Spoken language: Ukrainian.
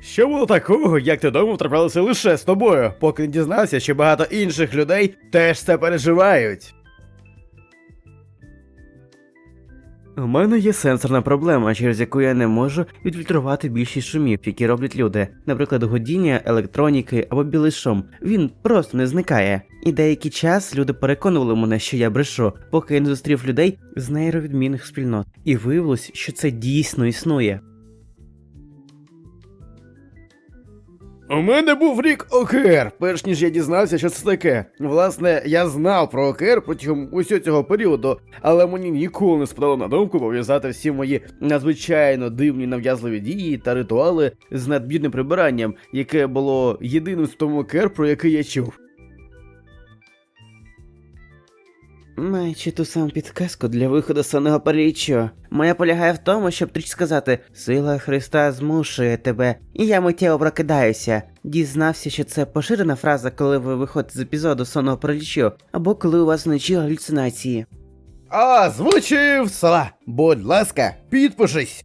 Що було такого, як ти думав, траплялося лише з тобою, поки не дізнався, що багато інших людей теж це переживають. У мене є сенсорна проблема, через яку я не можу відфільтрувати більшість шумів, які роблять люди, наприклад, годіння, електроніки або білий шум. Він просто не зникає. І деякий час люди переконували мене, що я брешу, поки я не зустрів людей з нейровідмінних спільнот. І виявилось, що це дійсно існує. У мене був рік ОКР, перш ніж я дізнався, що це таке. Власне, я знав про ОКР протягом усього цього періоду, але мені ніколи не спадало на думку пов'язати всі мої надзвичайно дивні нав'язливі дії та ритуали з надмірним прибиранням, яке було єдиним з тому ОКР, про який я чув. Маючи ту саму підказку для виходу з сонного паріччя. Моя полягає в тому, щоб тріч сказати Сила Христа змушує тебе, і я миттєво прокидаюся. Дізнався, що це поширена фраза, коли ви виходите з епізоду сонного паралічу, або коли у вас вночі галюцинації. Озвучив села. Будь ласка, підпишись.